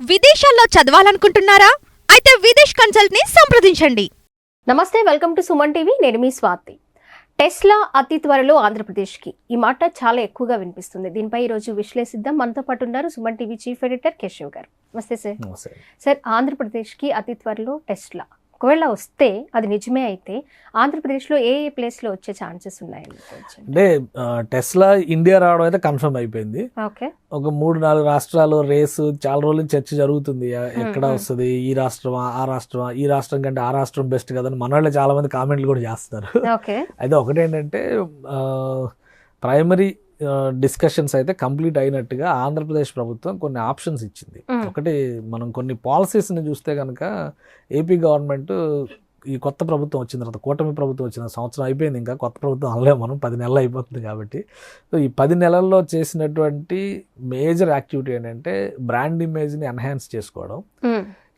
విదేశాల్లో చదవాలనుకుంటున్నారా? అయితే విదేశ్ కన్సల్ట్ని సంప్రదించండి. నమస్తే వెల్కమ్ టు సుమన్ టీవీ. నేను మీ స్వాతి. టెస్లా అతి త్వరలో ఆంధ్రప్రదేశ్కి. ఈ మాట చాలా ఎక్కువగా వినిపిస్తుంది. దీనిపై ఈరోజు విశ్లేషిద్దాం. మనతో పాటు ఉన్నారు Suman TV chief editor Keshav గారు. నమస్తే సార్. నమస్తే. సార్ ఆంధ్రప్రదేశ్కి అతి త్వరలో టెస్లా. ఒకవేళ వస్తే అది నిజమే అయితే ఆంధ్రప్రదేశ్లో ఏ ఏ ప్లేస్లో వచ్చే ఛాన్సెస్ ఉన్నాయండి కొంచెం అంటే టెస్లా ఇండియా రావడం అయితే కన్ఫర్మ్ అయిపోయింది. ఓకే. ఒక మూడు నాలుగు రాష్ట్రాలు రేసు చాలా రోజుల చర్చ జరుగుతుంది. ఎక్కడ. వస్తుంది? ఈ రాష్ట్రమా? ఆ రాష్ట్రమా? ఈ రాష్ట్రం కంటే ఆ రాష్ట్రం బెస్ట్ కదని మన వాళ్ళు చాలా మంది కామెంట్లు కూడా చేస్తారు ఓకే. అయితే ఒకటేంటంటే ప్రైమరీ డిస్కషన్స్ అయితే కంప్లీట్ అయినట్టుగా ఆంధ్రప్రదేశ్ ప్రభుత్వం కొన్ని ఆప్షన్స్ ఇచ్చింది. ఒకటి మనం కొన్ని పాలసీస్ని చూస్తే కనుక ఏపీ గవర్నమెంట్ ఈ కొత్త ప్రభుత్వం వచ్చిన తర్వాత కూటమి ప్రభుత్వం వచ్చిన సంవత్సరం అయిపోయింది ఇంకా. కొత్త ప్రభుత్వం అనలేము మనం పది నెలలు అయిపోతుంది కాబట్టి. సో ఈ పది నెలల్లో చేసినటువంటి మేజర్ యాక్టివిటీ ఏంటంటే బ్రాండ్ ఇమేజ్ని ఎన్హాన్స్ చేసుకోవడం.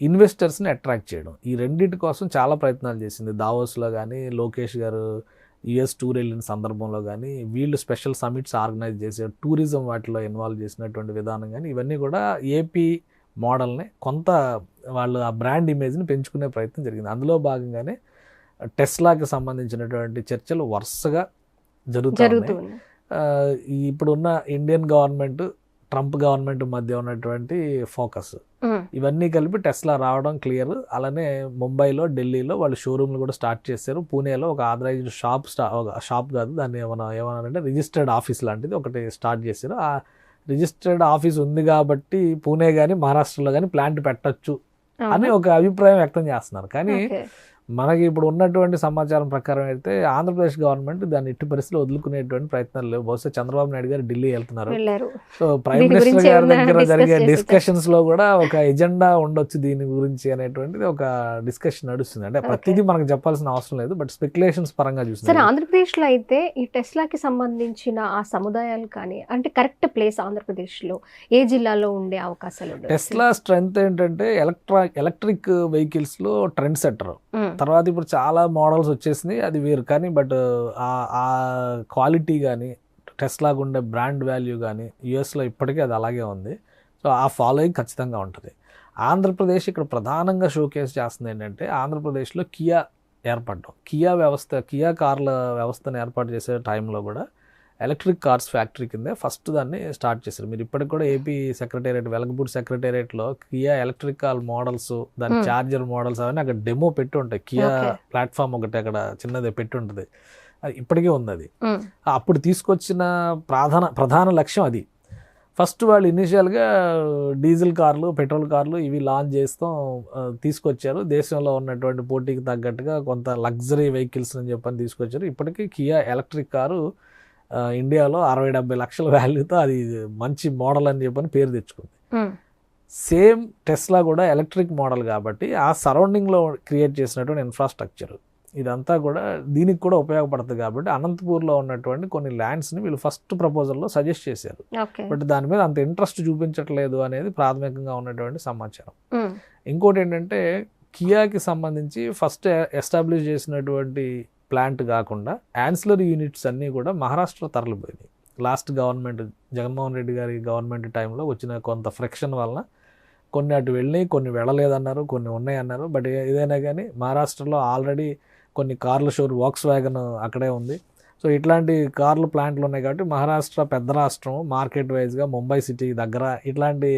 ఇన్వెస్టర్స్ని అట్రాక్ట్ చేయడం. ఈ రెండింటి కోసం చాలా ప్రయత్నాలు చేసింది. దావోస్లో కానీ లోకేష్ గారు యుఎస్ టూర్ వెళ్ళిన సందర్భంలో కానీ వీళ్ళు స్పెషల్ సమిట్స్ ఆర్గనైజ్ చేసే టూరిజం వాటిలో ఇన్వాల్వ్ చేసినటువంటి విధానం కానీ ఇవన్నీ కూడా ఏపీ మోడల్ని కొంత వాళ్ళు ఆ బ్రాండ్ ఇమేజ్ని పెంచుకునే ప్రయత్నం జరిగింది. అందులో భాగంగానే టెస్లాకి సంబంధించినటువంటి చర్చలు వరుసగా జరుగుతూ జరుగుతూ ఉన్నాయి. ఉంది ఆ, ఈ ఇప్పుడున్న ఇండియన్ గవర్నమెంట్ ట్రంప్ గవర్నమెంట్ మధ్య ఉన్నటువంటి ఫోకస్. ఇవన్నీ కలిపి టెస్లా రావడం క్లియర్ అలానే ముంబైలో ఢిల్లీలో వాళ్ళు షోరూమ్లు కూడా స్టార్ట్ చేశారు పూణేలో ఒక ఆథరైజ్డ్ షాప్ షాప్ కాదు దాన్ని ఏమైనా ఏమన్నారంటే రిజిస్టర్డ్ ఆఫీస్ లాంటిది ఒకటి స్టార్ట్ చేశారు ఆ రిజిస్టర్డ్ ఆఫీస్ ఉంది కాబట్టి పూణే కానీ మహారాష్ట్రలో కానీ ప్లాంట్ పెట్టొచ్చు అని? ఒక అభిప్రాయం వ్యక్తం చేస్తున్నారు కానీ. మనకి ఇప్పుడు ఉన్నటువంటి సమాచారం ప్రకారం అయితే ఆంధ్రప్రదేశ్ గవర్నమెంట్ దాన్ని ఇట్టి పరిస్థితులు వదులుకునేటువంటి ప్రయత్నాలు లేవు. బహుశా చంద్రబాబు నాయుడు గారు ఢిల్లీ వెళ్తున్నారు. సో ప్రైమ్ మినిస్టర్ గారి దగ్గర జరిగే డిస్కషన్స్లో కూడా ఒక ఎజెండా ఉండొచ్చు దీని గురించి అనేటువంటిది ఒక డిస్కషన్ నడుస్తుంది. అంటే ప్రతిదీ మనకు చెప్పాల్సిన అవసరం లేదు బట్ స్పెక్యులేషన్స్ పరంగా సరే చూస్తుంది ఆంధ్రప్రదేశ్లో అయితే ఈ టెస్లాకి సంబంధించిన ఆ సముదాయాలు కానీ అంటే కరెక్ట్ ప్లేస్ ఆంధ్రప్రదేశ్లో ఏ జిల్లాలో ఉండే అవకాశాలు? టెస్లా స్ట్రెంగ్త్ ఏంటంటే ఎలక్ట్రా ఎలక్ట్రిక్ వెహికల్స్లో ట్రెండ్ సెటర్. తర్వాత ఇప్పుడు చాలా మోడల్స్ వచ్చేసినాయి అది వేరు. కానీ బట్ ఆ క్వాలిటీ కానీ టెస్లాగా ఉండే బ్రాండ్ వాల్యూ కానీ యుఎస్లో ఇప్పటికీ అది అలాగే ఉంది. సో ఆ ఫాలోయింగ్ ఖచ్చితంగా ఉంటుంది. ఆంధ్రప్రదేశ్ ఇక్కడ ప్రధానంగా షోకేస్ చేస్తుంది ఏంటంటే ఆంధ్రప్రదేశ్లో కియా ఏర్పడడం. కియా వ్యవస్థ కియా కార్ల వ్యవస్థను ఏర్పాటు చేసే టైంలో కూడా ఎలక్ట్రిక్ కార్స్ ఫ్యాక్టరీ కిందే ఫస్ట్ దాన్ని స్టార్ట్ చేశారు. మీరు ఇప్పటికి కూడా ఏపీ సెక్రటేరియట్ వెలగపూడి సెక్రటేరియట్లో కియా ఎలక్ట్రిక్ కార్ మోడల్స్ దాని Hmm. చార్జర్ మోడల్స్ అవన్నీ అక్కడ డెమో పెట్టి ఉంటాయి. కియా. ప్లాట్ఫామ్ ఒకటి అక్కడ చిన్నది పెట్టి ఉంటుంది. అది ఇప్పటికే ఉంది అది. మ్మ్. అప్పుడు తీసుకొచ్చిన ప్రధాన ప్రధాన లక్ష్యం అది. ఫస్ట్ వాళ్ళు ఇనిషియల్గా డీజిల్ కార్లు పెట్రోల్ కార్లు ఇవి లాంచ్ చేస్తాం తీసుకొచ్చారు. దేశంలో ఉన్నటువంటి పోటీకి తగ్గట్టుగా కొంత లగ్జరీ వెహికల్స్ అని చెప్పని తీసుకొచ్చారు. ఇప్పటికీ కియా ఎలక్ట్రిక్ కారు ఇండియాలో అరవై డెబ్బై లక్షల వాల్యూతో అది మంచి మోడల్ అని చెప్పని పేరు తెచ్చుకుంది. సేమ్ టెస్లా కూడా ఎలక్ట్రిక్ మోడల్ కాబట్టి ఆ సరౌండింగ్లో క్రియేట్ చేసినటువంటి ఇన్ఫ్రాస్ట్రక్చర్. ఇదంతా కూడా దీనికి కూడా ఉపయోగపడుతుంది కాబట్టి అనంతపూర్లో ఉన్నటువంటి కొన్ని ల్యాండ్స్ని వీళ్ళు ఫస్ట్ ప్రపోజల్లో సజెస్ట్ చేశారు. బట్ దాని మీద అంత ఇంట్రెస్ట్ చూపించట్లేదు అనేది ప్రాథమికంగా ఉన్నటువంటి సమాచారం. ఇంకోటి ఏంటంటే కియాకి సంబంధించి ఫస్ట్ ఎస్టాబ్లిష్ చేసినటువంటి ప్లాంట్ కాకుండా యాన్సిలరీ యూనిట్స్ అన్నీ కూడా మహారాష్ట్ర తరలిపోయినాయి. లాస్ట్ గవర్నమెంట్ జగన్మోహన్ రెడ్డి గారి గవర్నమెంట్ టైంలో వచ్చిన కొంత ఫ్రిక్షన్ వలన కొన్ని అటు వెళ్ళినాయి కొన్ని వెళ్ళలేదన్నారు కొన్ని ఉన్నాయి అన్నారు బట్ ఏదైనా కానీ మహారాష్ట్రలో ఆల్రెడీ కొన్ని కార్ల షోర్ వాక్స్ వ్యాగన్ అక్కడే ఉంది. సో ఇట్లాంటి కార్లు ప్లాంట్లు ఉన్నాయి కాబట్టి మహారాష్ట్ర పెద్ద రాష్ట్రం మార్కెట్ వైజ్గా ముంబై సిటీ దగ్గర ఇట్లాంటి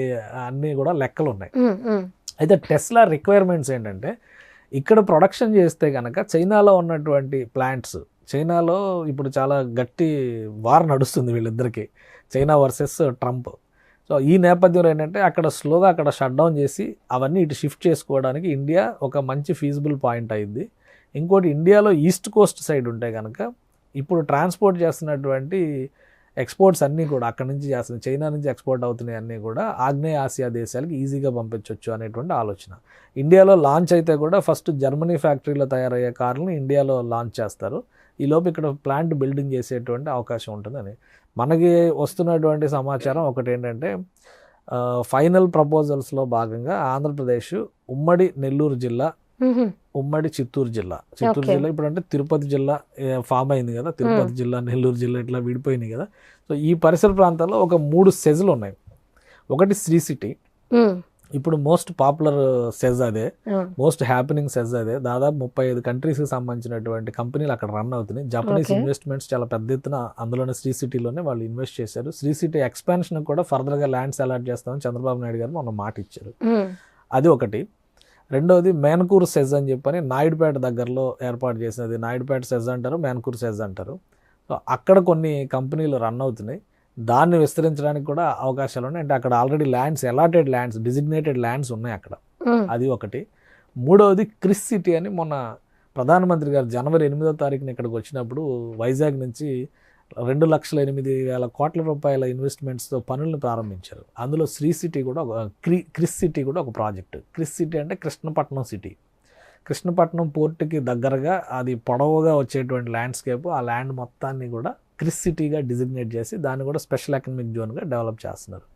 అన్నీ కూడా లెక్కలు ఉన్నాయి. అయితే టెస్లా రిక్వైర్మెంట్స్ ఏంటంటే ఇక్కడ ప్రొడక్షన్ చేస్తే కనుక చైనాలో ఉన్నటువంటి ప్లాంట్స్ చైనాలో ఇప్పుడు చాలా గట్టి వార్ నడుస్తుంది వీళ్ళిద్దరికీ చైనా వర్సెస్ ట్రంప్. సో ఈ నేపథ్యంలో ఏంటంటే అక్కడ స్లోగా అక్కడ షట్ డౌన్ చేసి అవన్నీ ఇటు షిఫ్ట్ చేసుకోవడానికి ఇండియా ఒక మంచి ఫీజిబుల్ పాయింట్ అయింది. ఇంకోటి ఇండియాలో ఈస్ట్ కోస్ట్ సైడ్ ఉంటే కనుక ఇప్పుడు ట్రాన్స్పోర్ట్ చేస్తున్నటువంటి ఎక్స్పోర్ట్స్ అన్నీ కూడా అక్కడ నుంచి చేస్తున్నాయి చైనా నుంచి ఎక్స్పోర్ట్ అవుతున్నాయి అన్నీ కూడా ఆగ్నేయ ఆసియా దేశాలకి ఈజీగా పంపించవచ్చు అనేటువంటి ఆలోచన. ఇండియాలో లాంచ్ అయితే కూడా ఫస్ట్ జర్మనీ ఫ్యాక్టరీలో తయారయ్యే కార్లను ఇండియాలో లాంచ్ చేస్తారు. ఈ లోపు ఇక్కడ ప్లాంట్ బిల్డింగ్ చేసేటువంటి అవకాశం ఉంటుందని మనకి వస్తున్నటువంటి సమాచారం ఒకటి ఏంటంటే ఫైనల్ ప్రపోజల్స్లో భాగంగా ఆంధ్రప్రదేశ్ ఉమ్మడి నెల్లూరు జిల్లా ఉమ్మడి చిత్తూరు జిల్లా. చిత్తూరు. జిల్లా ఇప్పుడు అంటే తిరుపతి జిల్లా ఫామ్ అయింది కదా. తిరుపతి జిల్లా నెల్లూరు జిల్లా ఇట్లా విడిపోయినాయి కదా. సో ఈ పరిసర ప్రాంతాల్లో ఒక మూడు సెజులు ఉన్నాయి. ఒకటి శ్రీ సిటీ. ఇప్పుడు మోస్ట్ పాపులర్ సెజ్ అదే. మోస్ట్ హ్యాపెనింగ్ సెజ్ అదే. దాదాపు ముప్పై ఐదు కంట్రీస్కి సంబంధించినటువంటి కంపెనీలు అక్కడ రన్ అవుతున్నాయి. జపనీస్. ఇన్వెస్ట్మెంట్స్ చాలా పెద్ద ఎత్తున అందులోనే శ్రీ సిటీలోనే వాళ్ళు ఇన్వెస్ట్ చేశారు. శ్రీ సిటీ ఎక్స్పాన్షన్ కూడా ఫర్దర్గా ల్యాండ్స్ అలాట్ చేస్తామని చంద్రబాబు నాయుడు గారు మొన్న మాట ఇచ్చారు అది ఒకటి. రెండోది మేనకూరు సెజ్ అని చెప్పని నాయుడుపేట దగ్గరలో ఏర్పాటు చేసినది. నాయుడుపేట సెజ్ అంటారు మేనకూరు సెజ్ అంటారు. సో అక్కడ కొన్ని కంపెనీలు రన్ అవుతున్నాయి. దాన్ని విస్తరించడానికి కూడా అవకాశాలు ఉన్నాయి. అంటే అక్కడ already lands allotted lands designated lands ఉన్నాయి అక్కడ. అది ఒకటి. మూడవది క్రిస్ సిటీ అని మొన్న ప్రధానమంత్రి గారు జనవరి ఎనిమిదో తారీఖున ఇక్కడికి వచ్చినప్పుడు వైజాగ్ నుంచి రెండు లక్షల ఎనిమిది వేల కోట్ల రూపాయల ఇన్వెస్ట్మెంట్స్తో పనులను ప్రారంభించారు. అందులో శ్రీ సిటీ కూడా ఒక క్రి క్రిస్ సిటీ కూడా ఒక ప్రాజెక్ట్. క్రిస్ సిటీ అంటే కృష్ణపట్నం సిటీ. కృష్ణపట్నం పోర్టుకి దగ్గరగా అది పొడవుగా వచ్చేటువంటి ల్యాండ్స్కేప్ ఆ ల్యాండ్ మొత్తాన్ని కూడా క్రిస్ సిటీగా డిజిగ్నేట్ చేసి దాన్ని కూడా స్పెషల్ ఎకనమిక్ జోన్గా డెవలప్ చేస్తున్నారు.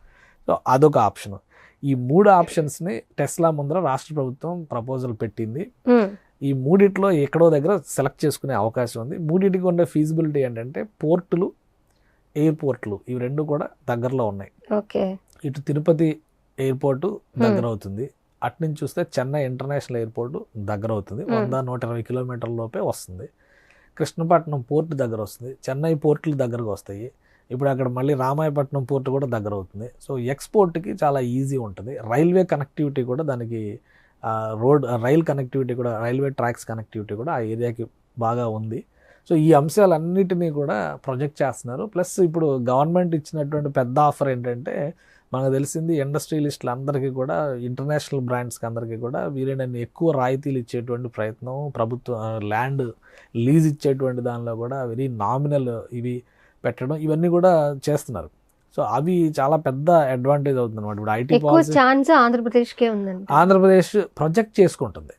సో అదొక ఆప్షన్ ఈ మూడు ఆప్షన్స్ని టెస్లా ముందర రాష్ట్ర ప్రభుత్వం ప్రపోజల్ పెట్టింది. ఈ మూడిట్లో ఎక్కడో దగ్గర సెలెక్ట్ చేసుకునే అవకాశం ఉంది. మూడింటికి ఉండే ఫీజిబిలిటీ ఏంటంటే పోర్టులు ఎయిర్పోర్ట్లు ఇవి రెండు కూడా దగ్గరలో ఉన్నాయి. ఓకే. ఇటు తిరుపతి ఎయిర్పోర్టు దగ్గర అవుతుంది. అటు నుంచి చూస్తే చెన్నై ఇంటర్నేషనల్ ఎయిర్పోర్టు దగ్గర అవుతుంది. Hmm. వంద నూట ఇరవై కిలోమీటర్ల లోపే వస్తుంది. కృష్ణపట్నం పోర్టు దగ్గర వస్తుంది. చెన్నై పోర్టులు దగ్గరకు వస్తాయి. ఇప్పుడు అక్కడ మళ్ళీ రామాయపట్నం పోర్టు కూడా దగ్గర అవుతుంది. సో ఎక్స్పోర్ట్కి చాలా ఈజీ ఉంటుంది. రైల్వే కనెక్టివిటీ కూడా దానికి రోడ్ రైల్ కనెక్టివిటీ కూడా రైల్వే ట్రాక్స్ కనెక్టివిటీ కూడా ఆ ఏరియాకి బాగా ఉంది. సో ఈ అంశాలన్నిటినీ కూడా ప్రొజెక్ట్ చేస్తున్నారు. ప్లస్ ఇప్పుడు గవర్నమెంట్ ఇచ్చినటువంటి పెద్ద ఆఫర్ ఏంటంటే మనకు తెలిసింది ఇండస్ట్రియలిస్టులు అందరికీ కూడా ఇంటర్నేషనల్ బ్రాండ్స్కి అందరికీ కూడా వీలైనన్ని ఎక్కువ రాయితీలు ఇచ్చేటువంటి ప్రయత్నం ప్రభుత్వం ల్యాండ్ లీజ్ ఇచ్చేటువంటి దానిలో కూడా వెరీ నామినల్ ఇవి పెట్టడం ఇవన్నీ కూడా చేస్తున్నారు. సో అవి చాలా పెద్ద అడ్వాంటేజ్ అవుతుంది అనమాట ఇప్పుడు ఐటీ ఛాన్స్ ఆంధ్రప్రదేశ్ కే ఉందండి ఆంధ్రప్రదేశ్ ప్రొజెక్ట్ చేసుకుంటుంది.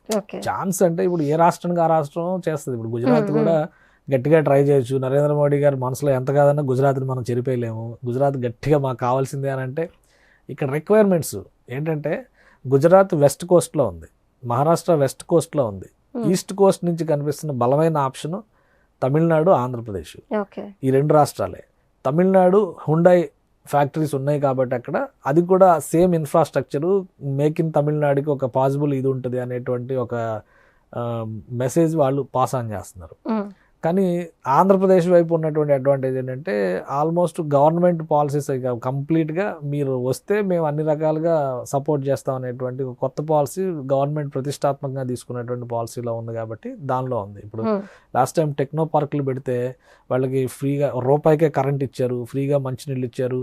ఛాన్స్ అంటే ఇప్పుడు ఏ రాష్ట్రానికి ఆ రాష్ట్రం చేస్తుంది. ఇప్పుడు గుజరాత్ కూడా గట్టిగా ట్రై చేయొచ్చు. నరేంద్ర మోడీ గారు మనసులో ఎంత కాదన్నా గుజరాత్ని మనం చెరిపేయలేము. గుజరాత్ గట్టిగా మాకు కావాల్సిందే అని అంటే ఇక్కడ రిక్వైర్మెంట్స్ ఏంటంటే గుజరాత్ వెస్ట్ కోస్ట్లో ఉంది. మహారాష్ట్ర వెస్ట్ కోస్ట్లో ఉంది. ఈస్ట్ కోస్ట్ నుంచి కనిపిస్తున్న బలమైన ఆప్షన్ తమిళనాడు ఆంధ్రప్రదేశ్. ఈ రెండు రాష్ట్రాలే. తమిళనాడు హుండై ఫ్యాక్టరీస్ ఉన్నాయి కాబట్టి అక్కడ. అది కూడా సేమ్ ఇన్ఫ్రాస్ట్రక్చరు. మేక్ ఇన్ తమిళనాడుకి ఒక పాసిబుల్ ఇది ఉంటుంది అనేటువంటి ఒక మెసేజ్ వాళ్ళు పాస్ ఆన్ చేస్తున్నారు. కానీ ఆంధ్రప్రదేశ్ వైపు ఉన్నటువంటి అడ్వాంటేజ్ ఏంటంటే ఆల్మోస్ట్ గవర్నమెంట్ పాలసీస్ కంప్లీట్గా మీరు వస్తే మేము అన్ని రకాలుగా సపోర్ట్ చేస్తాం అనేటువంటి ఒక కొత్త పాలసీ గవర్నమెంట్ ప్రతిష్టాత్మకంగా తీసుకున్నటువంటి పాలసీలో ఉంది కాబట్టి దానిలో ఉంది. ఇప్పుడు లాస్ట్ టైం టెక్నో పార్కులు పెడితే వాళ్ళకి ఫ్రీగా రూపాయికే కరెంట్ ఇచ్చారు ఫ్రీగా మంచినీళ్ళు ఇచ్చారు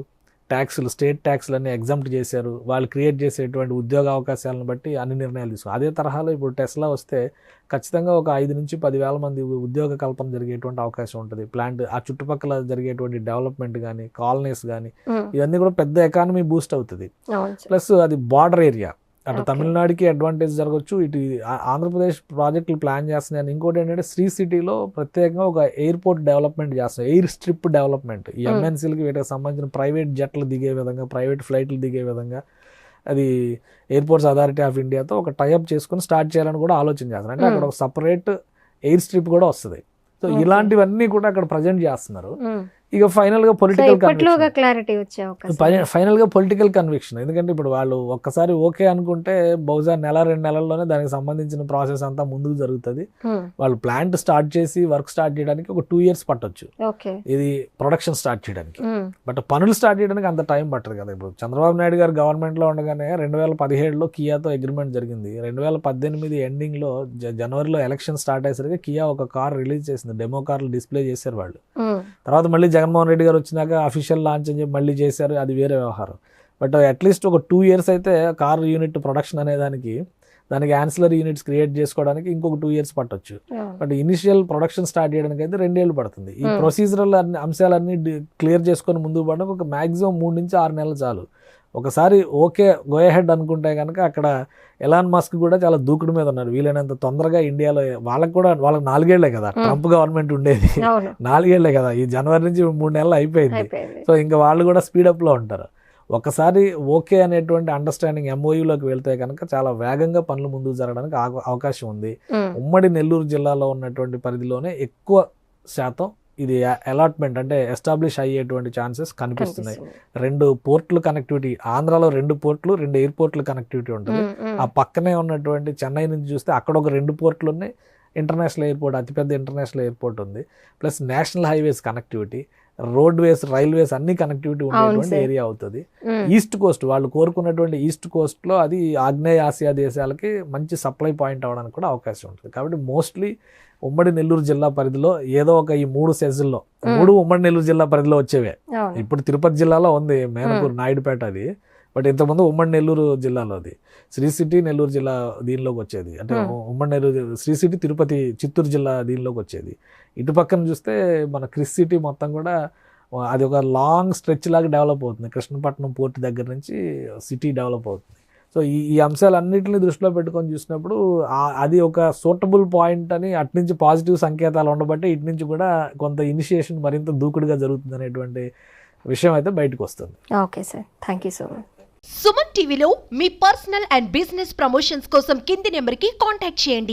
ట్యాక్సులు స్టేట్ ట్యాక్స్లు అన్ని ఎగ్జామ్ట్ చేశారు. వాళ్ళు క్రియేట్ చేసేటువంటి ఉద్యోగ అవకాశాలను బట్టి అన్ని నిర్ణయాలు తీసుకున్నారు అదే తరహాలో ఇప్పుడు టెస్లా వస్తే ఖచ్చితంగా ఒక ఐదు నుంచి పదివేల మంది ఉద్యోగ కల్పన జరిగేటువంటి అవకాశం ఉంటుంది. ప్లాంట్ ఆ చుట్టుపక్కల జరిగేటువంటి డెవలప్మెంట్ కానీ కాలనీస్ కానీ ఇవన్నీ కూడా పెద్ద ఎకానమీ బూస్ట్ అవుతుంది. ప్లస్ అది బార్డర్ ఏరియా. అటు. తమిళనాడుకి అడ్వాంటేజ్ జరగచ్చు ఇటు ఆంధ్రప్రదేశ్ ప్రాజెక్టులు ప్లాన్ చేస్తున్నాయి ఇంకోటి ఏంటంటే శ్రీ సిటీలో ప్రత్యేకంగా ఒక ఎయిర్పోర్ట్ డెవలప్మెంట్ చేస్తున్నాయి ఎయిర్ స్ట్రిప్ డెవలప్మెంట్ ఈ. ఎంఎన్సీలకి వీటికి సంబంధించిన ప్రైవేట్ జట్లు దిగే విధంగా ప్రైవేట్ ఫ్లైట్లు దిగే విధంగా అది ఎయిర్పోర్ట్స్ అథారిటీ ఆఫ్ ఇండియాతో ఒక టైఅప్ చేసుకుని స్టార్ట్ చేయాలని కూడా ఆలోచన చేస్తున్నారు అంటే. అక్కడ ఒక సపరేట్ ఎయిర్ స్ట్రిప్ కూడా వస్తుంది సో. ఇలాంటివన్నీ కూడా అక్కడ ప్రజెంట్ చేస్తున్నారు. ఇక ఫైనల్గా పొలిటికల్ క్లారిటీ వచ్చే అవకాశం. ఫైనల్గా పొలిటికల్ కన్విక్షన్ ఎందుకంటే ఇప్పుడు వాళ్ళు ఒక్కసారి ఓకే అనుకుంటే బహుశా నెల రెండు నెలల్లోనే దానికి సంబంధించిన ప్రాసెస్ అంతా ముందుకు జరుగుతుంది. ఉమ్, వాళ్ళు ప్లాంట్ స్టార్ట్ చేసి వర్క్ స్టార్ట్ చేయడానికి ఒక టూ ఇయర్స్ పట్టొచ్చు. ఇది ప్రొడక్షన్ స్టార్ట్ చేయడానికి. బట్ పనులు స్టార్ట్ చేయడానికి అంత టైం పట్టదు కదా. ఇప్పుడు చంద్రబాబు నాయుడు గారు government లో ఉండగానే రెండు వేల పదిహేడులో కియాతో అగ్రిమెంట్ జరిగింది. రెండు వేల పద్దెనిమిది ఎండింగ్లో జనవరిలో ఎలక్షన్ స్టార్ట్ అయ్యేసరికి కియా ఒక కార్ రిలీజ్ చేసింది. డెమో కార్లు డిస్ప్లే చేశారు వాళ్ళు. ఉమ్, తర్వాత మళ్ళీ జగన్మోహన్ రెడ్డి గారు వచ్చినాక అఫీషియల్ లాంచ్ అని చెప్పి మళ్ళీ చేశారు. అది వేరే వ్యవహారం. బట్ అట్లీస్ట్ ఒక టూ ఇయర్స్ అయితే కార్ యూనిట్ ప్రొడక్షన్ అనే దానికి దానికి యాన్సిలర్ యూనిట్స్ క్రియేట్ చేసుకోవడానికి ఇంకొక టూ ఇయర్స్ పట్టొచ్చు. బట్ ఇనిషియల్ ప్రొడక్షన్ స్టార్ట్ చేయడానికి అయితే రెండేళ్ళు పడుతుంది. ఈ. ప్రొసీజరల్ అన్ని అంశాలన్నీ క్లియర్ చేసుకొని ముందుకు పడడానికి ఒక మాక్సిమం మూడు నుంచి ఆరు నెలలు చాలు. ఒకసారి ఓకే గో హెడ్ అనుకుంటే కనుక అక్కడ ఎలాన్ మస్క్ కూడా చాలా దూకుడు మీద ఉన్నారు. వీలైనంత తొందరగా ఇండియాలో వాళ్ళకి కూడా వాళ్ళకి నాలుగేళ్ళే కదా. ట్రంప్ గవర్నమెంట్ ఉండేది. నాలుగేళ్ళే కదా. ఈ జనవరి నుంచి మూడు నెలలు అయిపోయింది. సో ఇంకా వాళ్ళు కూడా స్పీడప్లో ఉంటారు. ఒకసారి ఓకే అనేటువంటి అండర్స్టాండింగ్ ఎంఓయూలోకి వెళ్తే కనుక చాలా వేగంగా పనులు ముందుకు జరగడానికి అవకాశం ఉంది. ఉమ్, ఉమ్మడి నెల్లూరు జిల్లాలో ఉన్నటువంటి పరిధిలోనే ఎక్కువ శాతం ఇది అలాట్మెంట్ అంటే ఎస్టాబ్లిష్ అయ్యేటువంటి ఛాన్సెస్ కనిపిస్తున్నాయి. రెండు పోర్ట్లు కనెక్టివిటీ ఆంధ్రాలో రెండు పోర్ట్లు రెండు ఎయిర్పోర్ట్లు కనెక్టివిటీ ఉంటుంది. ఆ పక్కనే ఉన్నటువంటి చెన్నై నుంచి చూస్తే అక్కడ ఒక రెండు పోర్ట్లు ఉన్నాయి ఇంటర్నేషనల్ ఎయిర్పోర్ట్ అతిపెద్ద ఇంటర్నేషనల్ ఎయిర్పోర్ట్ ఉంది plus national highways connectivity road ways railways అన్ని కనెక్టివిటీ ఉండేటువంటి. ఏరియా అవుతుంది. ఈస్ట్ కోస్ట్ వాళ్ళు కోరుకున్నటువంటి ఈస్ట్ కోస్ట్లో అది ఆగ్నేయ ఆసియా దేశాలకి మంచి సప్లై పాయింట్ అవడానికి కూడా అవకాశం ఉంటుంది కాబట్టి మోస్ట్లీ ఉమ్మడి నెల్లూరు జిల్లా పరిధిలో ఏదో ఒక ఈ మూడు సెజ్ల్లో మూడు ఉమ్మడి నెల్లూరు జిల్లా పరిధిలో వచ్చేవే. ఇప్పుడు తిరుపతి జిల్లాలో ఉంది మేనపూర్ నాయుడుపేట అది. బట్ ఇంతకుముందు ఉమ్మడి నెల్లూరు జిల్లాలో అది. శ్రీ సిటీ నెల్లూరు జిల్లా దీనిలోకి వచ్చేది. అంటే. ఉమ్మడి నెల్లూరు శ్రీ సిటీ తిరుపతి చిత్తూరు జిల్లా దీనిలోకి వచ్చేది. ఇటు పక్కన చూస్తే మన క్రిస్ సిటీ మొత్తం కూడా అది ఒక లాంగ్ స్ట్రెచ్ లాగా డెవలప్ అవుతుంది. కృష్ణపట్నం పోర్ట్ దగ్గర నుంచి సిటీ డెవలప్ అవుతుంది. సో ఈ ఈ అంశాలన్నింటినీ దృష్టిలో పెట్టుకొని చూసినప్పుడు అది ఒక సూటబుల్ పాయింట్ అని అటు నుంచి పాజిటివ్ సంకేతాలు ఉండబట్టి ఇటు నుంచి కూడా కొంత ఇనిషియేషన్ మరింత దూకుడుగా జరుగుతుంది అనేటువంటి విషయం అయితే బయటకు వస్తుంది. Okay sir thank you so much Suman టీవీలో మీ పర్సనల్ అండ్ బిజినెస్ ప్రమోషన్స్ కోసం కింది నెంబర్కి కాంటాక్ట్ చేయండి.